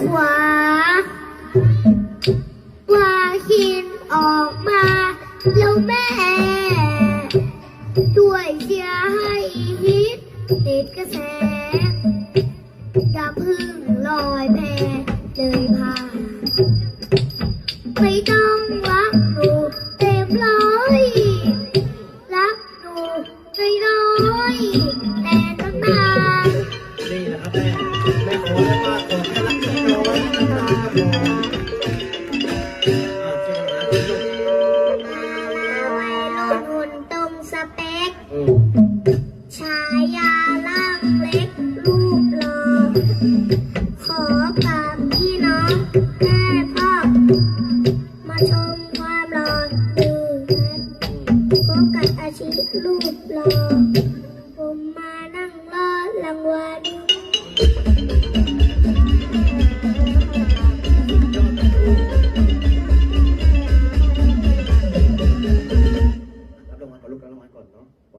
ขวาว่าคิดออกมาแล้วแม่ช่วยเชียร์ให้ฮิตติดกระแสอย่าพึ่งลอยแพเลยพาไม่ต้องรักหนูเต็มร้อยรักหนูน้อยๆแต่นานนี่นะครับแม่แม่ขอได้ว่าขอแค่รักน้อยนะค ตาไวโลนหุ่นตรงสเปค อืมชายาล่างเล็กรูปหล่อขอกับพี่น้องแม่พ่อ มาชมความหล่อดูกันพบกับอาชีพรูปหล่อผมมานั่ รับราง